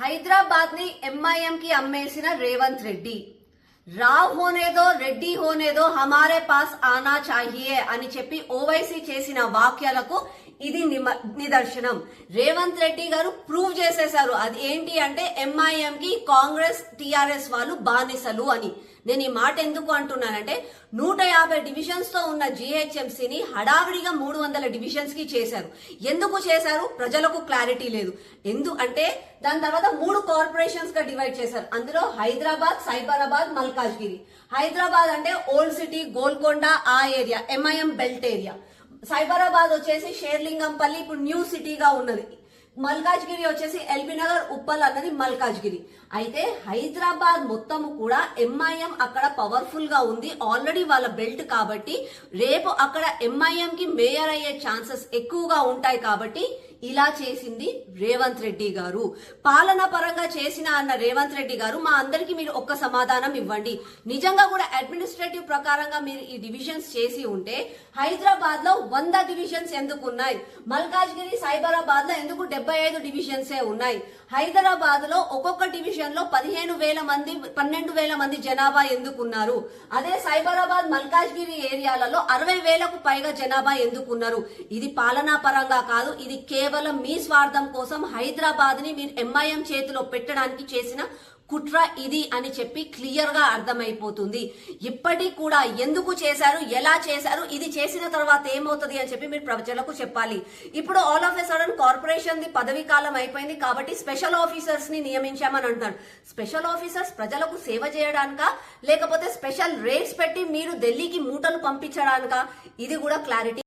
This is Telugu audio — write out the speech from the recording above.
హైదరాబాద్ని ఎంఐఎం కి అమ్మేసిన రేవంత్ రెడ్డి. రావ్ హోనేదో రెడ్డి హోనేదో హమారే పాస్ ఆనా చాహియే అని చెప్పి ఓవైసీ చేసిన వాక్యాలకు ఇది నిమ- నిదర్శనం. రేవంత్ రెడ్డి గారు ప్రూవ్ చేసేశారు. అది ఏంటి అంటే ఎంఐఎం కి కాంగ్రెస్ టిఆర్ఎస్ వాళ్ళు బానిసలు అని. నేను ఈ మాట ఎందుకు అంటున్నానంటే నూట యాభై డివిజన్స్తో ఉన్న జిహెచ్ఎంసీని హడావిడిగా మూడు వందల డివిజన్స్కి చేశారు. ఎందుకు చేశారు? ప్రజలకు క్లారిటీ లేదు. ఎందు అంటే దాని తర్వాత మూడు కార్పొరేషన్స్గా డివైడ్ చేశారు. అందులో హైదరాబాద్ సైబరాబాద్ మల్కాజ్గిరి హైదరాబాద్ అంటే ఓల్డ్ సిటీ గోల్కొండ ఆ area MIM belt area. Cyberabad వచ్చేసి షేర్లింగంపల్లి ఇప్పుడు న్యూ సిటీగా ఉన్నది. మల్కాజ్గిరి వచ్చేసి ఎల్బీ నగర్ ఉప్పల్ అన్నది మల్కాజ్గిరి. అయితే హైదరాబాద్ మొత్తం కూడా ఎంఐఎం అక్కడ పవర్ఫుల్గా ఉంది. ఆల్రెడీ వాళ్ళ బెల్ట్ కాబట్టి రేపు అక్కడ ఎంఐఎం కి మేయర్ అయ్యే ఛాన్సెస్ ఎక్కువగా ఉంటాయి కాబట్టి ఇలా చేసింది రేవంత్ రెడ్డి గారు. పాలన పరంగా చేసిన అన్న రేవంత్ రెడ్డి గారు మా అందరికి మీరు ఒక్క సమాధానం ఇవ్వండి. నిజంగా కూడా అడ్మినిస్ట్రేటివ్ ప్రకారంగా మీరు ఈ డివిజన్స్ చేసి ఉంటే హైదరాబాద్లో వంద డివిజన్స్ ఎందుకు ఉన్నాయి? మల్కాజ్గిరి సైబరాబాద్లో ఎందుకు డెబ్బై ఐదు డివిజన్సే ఉన్నాయి? హైదరాబాద్లో ఒక్కొక్క డివిజన్లో పదిహేను వేల మంది పన్నెండు వేల మంది జనాభా ఎందుకున్నారు అదే సైబరాబాద్ మల్కాజ్గిరి ఏరియాలలో అరవై వేలకు పైగా జనాభా ఎందుకున్నారు ఇది పాలనా పరంగా కాదు ఇది కేవలం మీ స్వార్థం కోసం హైదరాబాద్ని మీరు ఎంఐఎం చేతిలో పెట్టడానికి చేసిన కుట్ర ఇది అని చెప్పి క్లియర్గా అర్థమైపోతుంది. ఇప్పటికి కూడా ఎందుకు చేశారు ఎలా చేశారు ఇది చేసిన తర్వాత ఏమవుతుంది అని చెప్పి మీరు ప్రజలకు చెప్పాలి. ఇప్పుడు all of a sudden corporation the పదవి కాలం అయిపోయింది కాబట్టి స్పెషల్ ఆఫీసర్స్ని నియమించామని అంటున్నారు. స్పెషల్ ఆఫీసర్స్ ప్రజలకు సేవ చేయడానికా లేకపోతే స్పెషల్ రేట్స్ పెట్టి మీరు ఢిల్లీకి మూటలు పంపించడానికా? ఇది కూడా క్లారిటీ